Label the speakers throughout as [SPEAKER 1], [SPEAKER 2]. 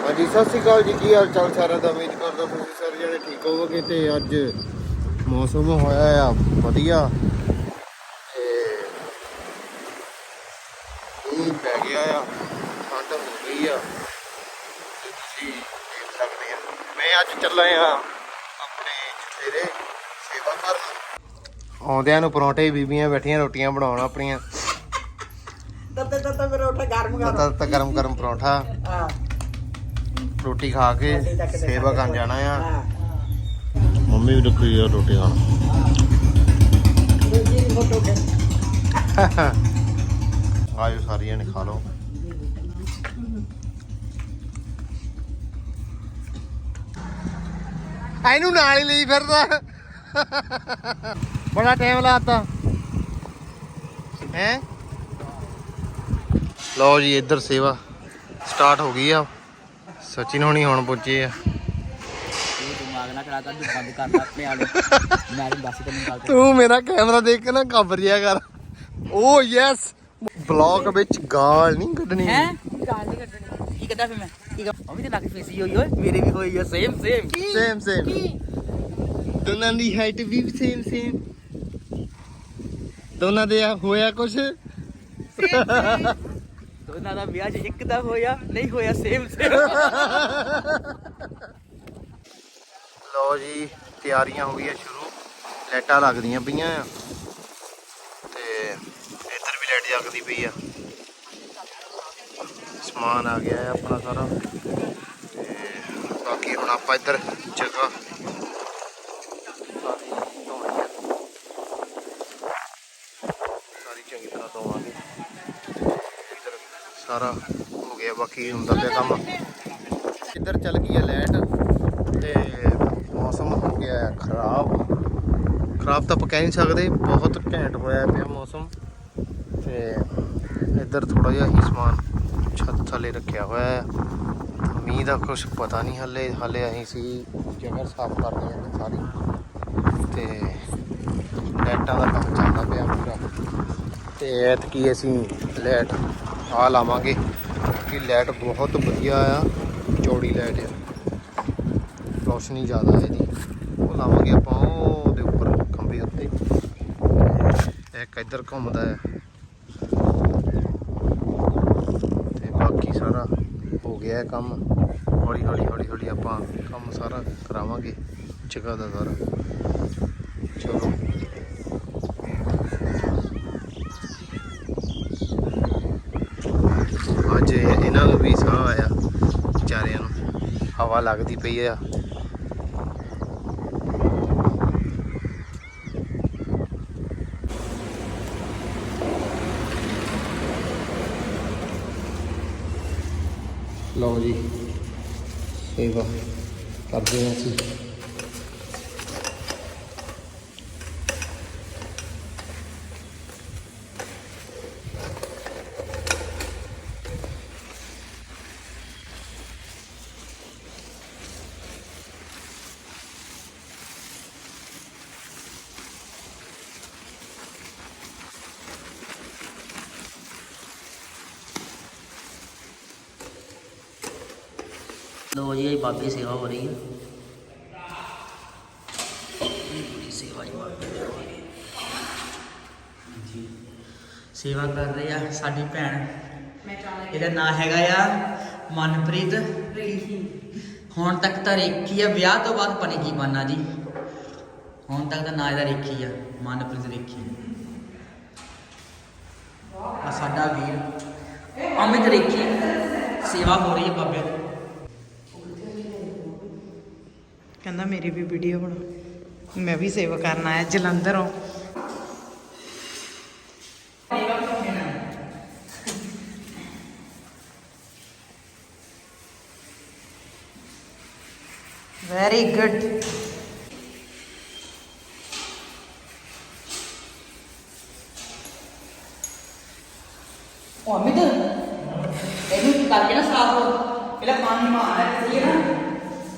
[SPEAKER 1] ਹਾਂਜੀ ਸਤਿ ਸ਼੍ਰੀ ਅਕਾਲ ਜੀ ਕੀ ਹਾਲ ਚਾਲ ਸਾਰਿਆਂ ਦਾ? ਉਮੀਦ ਕਰਦਾ ਤੁਸੀਂ ਸਾਰੇ ਜਣੇ ਠੀਕ ਹੋਵੋਗੇ ਤੇ ਅੱਜ ਮੌਸਮ ਹੋਇਆ ਆ ਵਧੀਆ। ਤੇ ਮੀਂਹ ਪੈ ਗਿਆ ਆ ਠੰਡ ਹੋ ਗਈ ਆ। ਤੇ ਤੁਸੀਂ ਦੇਖ ਸਕਦੇ ਆ। ਮੈਂ ਅੱਜ ਚੱਲਾ ਆ ਆਪਣੇ ਤੇਰੇ ਸੇਵਾ ਕਰਨ। ਆਉਂਦਿਆਂ ਨੂੰ ਪਰੌਂਠੇ ਬੀਬੀਆਂ ਬੈਠੀਆਂ ਰੋਟੀਆਂ ਬਣਾਉਣ ਆਪਣੀਆਂ।
[SPEAKER 2] ਤੱਤੇ ਤੱਤੇ ਮੇਰੇ ਉੱਠ ਗਰਮ ਗਰਮ
[SPEAKER 1] ਤਾਂ ਗਰਮ ਗਰਮ ਪਰੌਂਠਾ।
[SPEAKER 2] ਹਾਂ।
[SPEAKER 1] ਰੋਟੀ ਖਾ ਕੇ ਸੇਵਾ ਕਰਨ ਜਾਣਾ ਆ। ਮੰਮੀ ਵੀ ਰੁਕੀ ਆ ਰੋਟੀ ਖਾਣ। ਆਇਓ ਸਾਰੀਆਂ ਨੇ ਖਾ ਲਓ। ਇਹਨੂੰ ਨਾਲ ਹੀ ਲਈ ਫਿਰਦਾ। ਬੜਾ ਟਾਈਮ ਲਾਤਾ। ਹੈ? ਲਓ ਜੀ ਇੱਧਰ ਸੇਵਾ ਸਟਾਰਟ ਹੋ ਗਈ ਆ। ਸਚਿਨ ਹੋਣੀ ਹੁਣ ਪੁੱਜੇ ਆ।
[SPEAKER 3] ਤੂੰ ਦਿਮਾਗ ਨਾ ਖੜਾ ਕਰ ਤੂੰ ਬੰਦ ਕਰ ਲੈ ਆਪਣੇ ਆਲੇ ਮੈਂ ਤੈਨੂੰ ਦੱਸ ਤੈਨੂੰ ਗੱਲ
[SPEAKER 1] ਤੂੰ ਮੇਰਾ ਕੈਮਰਾ ਦੇਖ ਕੇ ਨਾ ਘਬਰ ਜਿਆ ਕਰ। ਓ ਯੈਸ ਬਲੌਗ ਵਿੱਚ ਗਾਲ ਨਹੀਂ ਕੱਢਣੀ।
[SPEAKER 3] ਹੈ? ਗਾਲ ਨਹੀਂ ਕੱਢਣੀ। ਕੀ ਕਹਦਾ ਫੇ ਮੈਂ? ਕੀ ਕਹਾਂ ਉਹ ਵੀ ਤੇ ਲੱਗ ਫੇਸੀ ਹੋਈ ਓਏ ਮੇਰੇ ਵੀ ਹੋਈ ਆ ਸੇਮ ਸੇਮ
[SPEAKER 1] ਸੇਮ ਸੇਮ ਦੋਨਾਂ ਦੀ ਹਾਈਟ ਵੀ ਸੇਮ ਸੇਮ ਦੋਨਾਂ ਦੇ ਹੋਇਆ ਕੁਛ।
[SPEAKER 3] ਦੋਨਾਂ ਦਾ ਵਿਆਹ ਜੇ ਇੱਕ ਦਾ ਹੋਇਆ, ਨਹੀਂ ਹੋਇਆ ਸੇਮ ਸੇਮ
[SPEAKER 1] ਲਓ ਜੀ, ਤਿਆਰੀਆਂ ਹੋ ਗਈਆਂ ਸ਼ੁਰੂ। ਲਾਈਟਾਂ ਲੱਗਦੀਆਂ ਪਈਆਂ ਆ। ਤੇ ਇੱਧਰ ਵੀ ਲਾਈਟ ਜਗਦੀ ਪਈ ਆ। ਸਮਾਨ ਆ ਗਿਆ ਆਪਣਾ ਸਾਰਾ। ਤੇ ਬਾਕੀ ਹੁਣ ਆਪਾਂ ਇੱਧਰ ਜਗ੍ਹਾ ਸਾਰੀ ਧੋਣੀ ਆ। ਸਾਰੀ ਚੰਗੀ ਤਰ੍ਹਾਂ ਧੋਵਾਂਗੇ ਇੱਧਰ ਸਾਰਾ ਹੋ ਗਿਆ, ਬਾਕੀ ਹੁੰਦਾ ਪਿਆ ਕੰਮ। ਇੱਧਰ ਚੱਲ ਗਈ ਹੈ ਲਾਈਟ ਤੇ ਮੌਸਮ ਹੋ ਗਿਆ ਹੈ ਖਰਾਬ। ਖਰਾਬ ਤਾਂ ਆਪਾਂ ਕਹਿ ਨਹੀਂ ਸਕਦੇ, ਬਹੁਤ ਘੈਂਟ ਹੋਇਆ ਪਿਆ ਮੌਸਮ। ਤੇ ਇੱਧਰ ਥੋੜਾ ਜਿਹਾ ਹੀ ਸਮਾਨ ਛੱਤ ਥੱਲੇ ਰੱਖਿਆ ਹੋਇਆ ਹੈ। ਮੀਂਹ ਦਾ ਕੁਝ ਪਤਾ ਨਹੀਂ ਹੱਲੇ ਹੱਲੇ ਅਸੀਂ ਸੀ, ਜਗ੍ਹਾ ਸਾਫ਼ ਕਰਨੀ ਹੈ ਸਾਰੀ। ਤੇ ਲਾਈਟਾਂ ਦਾ ਕੰਮ ਚੱਲਦਾ ਪਿਆ ਪੂਰਾ। ਤੇ ਐਤਕੀ ਅਸੀਂ ਲਾਈਟ ਆ ਲਾਵਾਂਗੇ ਕਿ ਲਾਈਟ ਬਹੁਤ ਵਧੀਆ ਆ, ਚੌੜੀ ਲਾਈਟ ਆ। ਰੋਸ਼ਨੀ ਜ਼ਿਆਦਾ ਹੈ ਇਹਦੀ। ਉਹ ਲਾਵਾਂਗੇ ਆਪਾਂ ਉਹਦੇ ਉੱਪਰ ਖੰਭੇ ਉੱਤੇ। ਤੇ ਇੱਕ ਇੱਧਰ ਘੁੰਮਦਾ ਹੈ ਤੇ ਬਾਕੀ ਸਾਰਾ ਹੋ ਗਿਆ ਕੰਮ। ਹੌਲੀ ਹੌਲੀ ਹੌਲੀ ਹੌਲੀ ਆਪਾਂ ਕੰਮ ਸਾਰਾ ਕਰਾਵਾਂਗੇ। ਜਗ੍ਹਾ ਦਾ ਸਾਰਾ। ਚਲੋ। ਅੱਜ ਇਹਨਾਂ ਨੂੰ ਵੀ ਸਾਹ ਆਇਆ, ਵਿਚਾਰਿਆਂ ਨੂੰ। ਹਵਾ ਲੱਗਦੀ ਪਈ ਆ। ਲਓ ਜੀ, ਸੇਵਾ ਕਰਦੇ ਹਾਂ ਅਸੀਂ।
[SPEAKER 3] ਜੀ ਇਹ ਬਾਬੇ ਸੇਵਾ ਹੋ ਰਹੀ ਹੈ। ਸੇਵਾ ਜੀ ਬਾਬੇ ਦੀ ਹੋ ਰਹੀ ਹੈ। ਜੀ ਸੇਵਾ ਕਰ ਰਹੀ ਆ ਸਾਡੀ ਭੈਣ। ਇਹਦਾ ਨਾਂ ਹੈਗਾ ਆ ਮਨਪ੍ਰੀਤ। ਹੁਣ ਤੱਕ ਤਾਂ ਰੇਖੀ ਆ ਵਿਆਹ ਤੋਂ ਬਾਅਦ ਪਣੀ ਕੀ ਬਣਨਾ ਜੀ। ਹੁਣ ਤੱਕ ਤਾਂ ਨਾਂ ਇਹਦਾ ਰੇਖੀ ਆ ਮਨਪ੍ਰੀਤ ਰੇਖੀ। ਆ ਸਾਡਾ ਵੀਰ। ਅਮਿਤ ਰੇਖੀ। ਸੇਵਾ ਹੋ ਰਹੀ ਹੈ ਬਾਬੇ
[SPEAKER 2] ਕਹਿੰਦਾ ਮੇਰੀ ਵੀ ਵੀਡੀਓ ਬਣਾ ਮੈਂ ਵੀ ਸੇਵਾ ਕਰਨ ਆਇਆ, ਜਲੰਧਰੋਂ ਵੈਰੀ ਗੁੱਡ
[SPEAKER 3] ਉਹ ਅਮਿਤ ਇਹਨੂੰ ਕਰਕੇ ਨਾ ਸਾਫ਼ ਪਹਿਲਾਂ ਪਾਣੀ ਮਾਰਨਾ ਸਹੀ ਨਾ?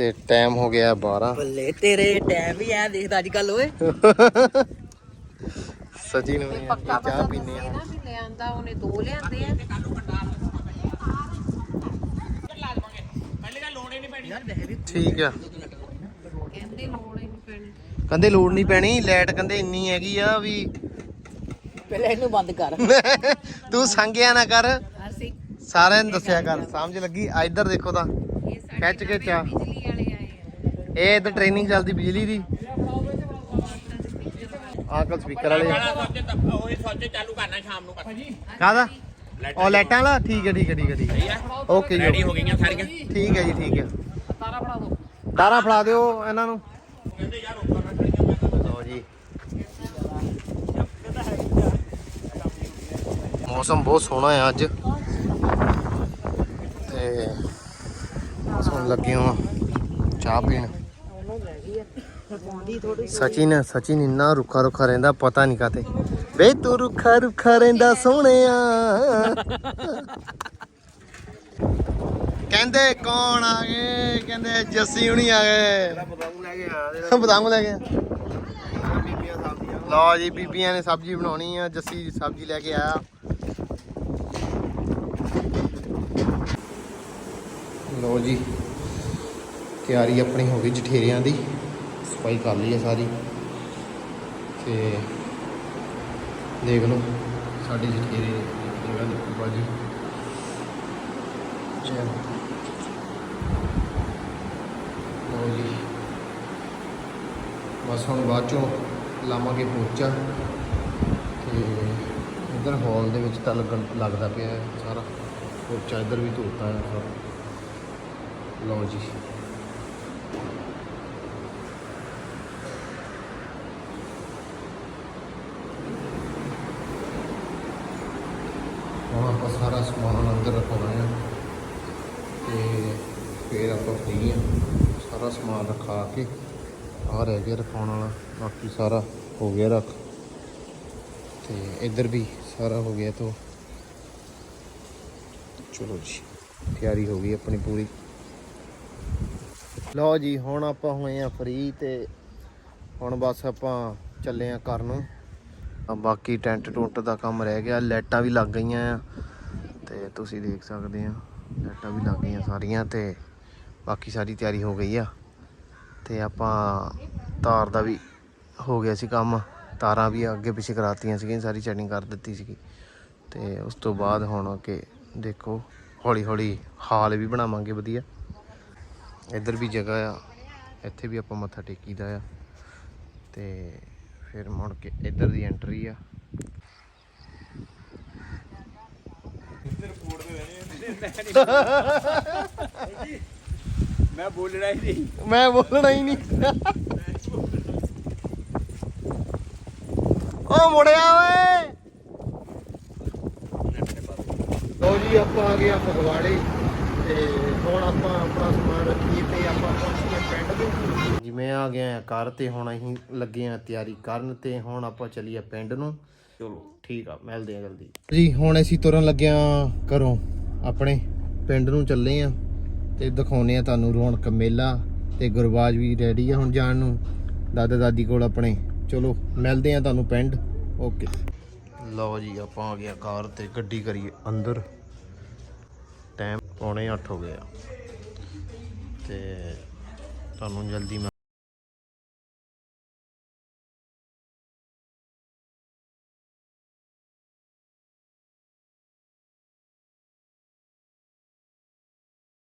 [SPEAKER 3] ਤੇ
[SPEAKER 1] ਟਾਈਮ ਹੋ ਗਿਆ 12
[SPEAKER 3] ਬੱਲੇ ਤੇਰੇ ਟਾਈਮ ਵੀ ਐ ਦੇਖਦਾ ਅੱਜ ਕੱਲ ਓਏ।
[SPEAKER 1] ਸਚੀ ਨੂੰ
[SPEAKER 4] ਪੱਕਾ
[SPEAKER 1] ਚਾਹ ਪੀਨੇ ਆ
[SPEAKER 4] ਨਾ ਵੀ ਉਹਨੇ ਦੋ ਲਿਆਂਦੇ ਆ।
[SPEAKER 1] ਠੀਕ ਆ।
[SPEAKER 4] ਕਹਿੰਦੇ ਲੋੜ ਹੀ ਨਹੀਂ ਪੈਣੀ
[SPEAKER 1] ਕਹਿੰਦੇ ਲੋੜ ਨਹੀਂ ਪੈਣੀ ਲਾਈਟ ਕਹਿੰਦੇ ਇੰਨੀ ਹੈਗੀ ਆ ਵੀ
[SPEAKER 3] ਪਹਿਲਾਂ ਇਹਨੂੰ ਬੰਦ ਕਰ।
[SPEAKER 1] ਤੂੰ ਸੰਗਿਆ ਨਾ ਕਰ। ਸਾਰਿਆਂ ਨੂੰ ਦੱਸਿਆ ਕਰ ਸਮਝ ਲੱਗੀ? ਆ ਇੱਧਰ ਦੇਖੋ ਤਾਂ।
[SPEAKER 4] ਇਹ
[SPEAKER 1] ਖਿੱਚ ਕੇ
[SPEAKER 4] ਆ
[SPEAKER 1] ਇਹ ਇੱਧਰ ਟ੍ਰੇਨਿੰਗ ਚੱਲਦੀ ਬਿਜਲੀ ਦੀ। ਆਹ ਕਲ ਸਪੀਕਰ ਵਾਲੇ।
[SPEAKER 5] ਉਹ ਸੋਚੇ ਚਾਲੂ ਕਰਨਾ ਸ਼ਾਮ ਨੂੰ
[SPEAKER 1] ਕਾਹਦਾ? ਉਹ ਲਾਈਟਾਂ ਵਾਲਾ? ਠੀਕ ਹੈ ਠੀਕ ਹੈ ਠੀਕ ਹੈ ਠੀਕ ਹੈ। ਓਕੇ ਜੀ
[SPEAKER 5] ਰੈਡੀ ਹੋ ਗਈਆਂ ਸਾਰੀਆਂ।
[SPEAKER 1] ਠੀਕ ਹੈ ਜੀ ਠੀਕ ਹੈ। ਤਾਰਾ ਫੜਾ ਦਿਓ। ਤਾਰਾ ਫੜਾ ਦਿਓ ਇਹਨਾਂ ਨੂੰ। ਲਓ ਜੀ। ਮੌਸਮ ਬਹੁਤ ਸੋਹਣਾ ਹੈ ਅੱਜ। ਤੇ ਹੁਣ ਲੱਗੇ ਹਾਂ ਚਾਹ ਪੀਣ। ਸਚਿਨ ਸਚਿਨ ਇੰਨਾ ਰੁੱਖਾ ਰੁੱਖਾ ਰਹਿੰਦਾ, ਪਤਾ ਨਹੀਂ ਕਾਤੇ ਵੇ ਤੂੰ ਰੁੱਖਾ ਰੁੱਖਾ ਰਹਿੰਦਾ ਸੋਹਣਿਆ। ਕਹਿੰਦੇ ਕੌਣ ਆ ਗਏ? ਕਹਿੰਦੇ ਜੱਸੀ ਹੁਣੀ ਆ ਗਏ। ਬਤਾਉਂਗ ਲੈ ਕੇ ਆ। ਬਤਾਉਂਗ ਲੈ ਕੇ ਲਓ ਜੀ, ਬੀਬੀਆਂ ਨੇ ਸਬਜ਼ੀ ਬਣਾਉਣੀ ਆ। ਜੱਸੀ ਸਬਜ਼ੀ ਲੈ ਕੇ ਆਇਆ। ਲਓ ਜੀ। ਤਿਆਰੀ ਆਪਣੀ ਹੋ ਗਈ ਜਠੇਰਿਆਂ ਦੀ। ਸਫ਼ਾਈ ਕਰ ਲਈ ਹੈ ਸਾਰੀ। ਤੇ ਦੇਖ ਲਓ, ਸਾਡੇ ਜਠੇਰੇ ਜਗ੍ਹਾ ਦੇਖੋ ਬਾਜੀ ਚਲੋ। ਲਓ ਜੀ। ਬਸ ਹੁਣ ਬਾਅਦ ਚੋਂ ਲਾਵਾਂਗੇ ਪੋਚਾ। ਤੇ ਇਧਰ ਹਾਲ ਦੇ ਵਿੱਚ ਤਾਂ ਲੱਗਣ, ਲੱਗਦਾ ਪਿਆ ਸਾਰਾ। ਪੋਚਾ ਇਧਰ ਵੀ ਧੋਤਾ ਹੈ ਲਓ ਜੀ। ਹੁਣ ਆਪਾਂ ਸਾਰਾ ਸਮਾਨ ਅੰਦਰ ਰਖਾਉਣਾ ਹੈ ਤੇ ਫਿਰ ਆਪਾਂ ਫ੍ਰੀ ਆ ਸਾਰਾ ਸਮਾਨ ਰਖਾ ਕੇ ਆ ਰਹਿ ਗਿਆ ਰਖਾਉਣ ਵਾਲਾ, ਬਾਕੀ ਸਾਰਾ ਹੋ ਗਿਆ ਰੱਖ। ਤੇ ਇੱਧਰ ਵੀ ਸਾਰਾ ਹੋ ਗਿਆ ਤੋਂ। ਚਲੋ ਜੀ, ਤਿਆਰੀ ਹੋ ਗਈ ਆਪਣੀ ਪੂਰੀ। ਲਓ ਜੀ, ਹੁਣ ਆਪਾਂ ਹੋਏ ਆ ਫ੍ਰੀ ਤੇ ਹੁਣ ਬਸ ਆਪਾਂ ਚੱਲੇ ਆ ਘਰ ਨੂੰ। ਬਾਕੀ ਟੈਂਟ ਟੁੰਟ ਦਾ ਕੰਮ ਰਹਿ ਗਿਆ, ਲਾਈਟਾਂ ਵੀ ਲੱਗ ਗਈਆਂ ਆ ਤੇ ਤੁਸੀਂ ਦੇਖ ਸਕਦੇ ਆ, ਲਾਈਟਾਂ ਵੀ ਲੱਗ ਗਈਆਂ ਸਾਰੀਆਂ ਤੇ ਬਾਕੀ ਸਾਰੀ ਤਿਆਰੀ ਹੋ ਗਈ ਆ। ਤੇ ਆਪਾਂ ਤਾਰ ਦਾ ਵੀ ਹੋ ਗਿਆ ਸੀ ਕੰਮ, ਤਾਰਾਂ ਵੀ ਅੱਗੇ ਪਿੱਛੇ ਕਰਾਤੀਆਂ ਸੀਗੀਆਂ, ਸਾਰੀ ਸੈਟਿੰਗ ਕਰ ਦਿੱਤੀ ਸੀਗੀ। ਤੇ ਉਸ ਤੋਂ ਬਾਅਦ ਹੁਣ ਕਿ ਦੇਖੋ ਹੌਲੀ ਹੌਲੀ ਹਾਲ ਵੀ ਬਣਾਵਾਂਗੇ ਵਧੀਆ। ਇੱਧਰ ਵੀ ਜਗ੍ਹਾ ਆ। ਇੱਥੇ ਵੀ ਆਪਾਂ ਮੱਥਾ ਟੇਕੀਦਾ ਆ। ਤੇ ਫਿਰ ਮੁੜ ਕੇ ਇੱਧਰ ਦੀ ਐਂਟਰੀ ਆ।
[SPEAKER 5] ਮੈਂ ਬੋਲਣਾ ਹੀ ਨਹੀਂ।
[SPEAKER 1] ਮੈਂ ਬੋਲਣਾ ਹੀ ਨਹੀਂ। ਓ ਮੁੜਿਆ ਓਏ। ਲੋ ਜੀ ਆਪਾਂ ਆ ਗਏ ਆ ਫਗਵਾੜੇ। ਤੇ ਹੁਣ ਆਪਾਂ ਆਪਣਾ ਸਮਾਨ ਰੱਖੀਏ ਤੇ ਆਪਾਂ ਪਹੁੰਚੀਏ ਪਿੰਡ ਦੇ। ਜਿਵੇਂ ਆ ਗਏ ਆ ਘਰ ਤੇ ਹੁਣ ਅਸੀਂ ਲੱਗੇ ਆ ਤਿਆਰੀ ਕਰਨ ਤੇ ਹੁਣ ਆਪਾਂ ਚੱਲੀਏ ਪਿੰਡ ਨੂੰ। ਚਲੋ। ਠੀਕ ਆ ਮਿਲਦੇ ਆ ਜਲਦੀ। ਜੀ ਹੁਣ ਅਸੀਂ ਤੁਰਨ ਲੱਗਿਆ ਘਰੋਂ ਆਪਣੇ ਪਿੰਡ ਨੂੰ ਚੱਲੇ ਆ ਤੇ ਦਿਖਾਉਨੇ ਆ ਤੁਹਾਨੂੰ ਰੌਣਕ ਮੇਲਾ ਤੇ ਗੁਰਬਾਜ ਵੀ ਰੈਡੀ ਆ ਹੁਣ ਜਾਣ ਨੂੰ। ਦਾਦਾ ਦਾਦੀ ਕੋਲ ਆਪਣੇ। ਚਲੋ ਮਿਲਦੇ ਆ ਤੁਹਾਨੂੰ ਪਿੰਡ। ਓਕੇ ਲਓ ਜੀ ਆਪਾਂ ਆ ਗਿਆ ਕਾਰ ਤੇ ਗੱਡੀ ਕਰੀਏ ਅੰਦਰ। ਟਾਈਮ ਪੌਣੇ 8 ਹੋ ਗਿਆ ਤੇ ਤੁਹਾਨੂੰ ਜਲਦੀ ਮੈਂ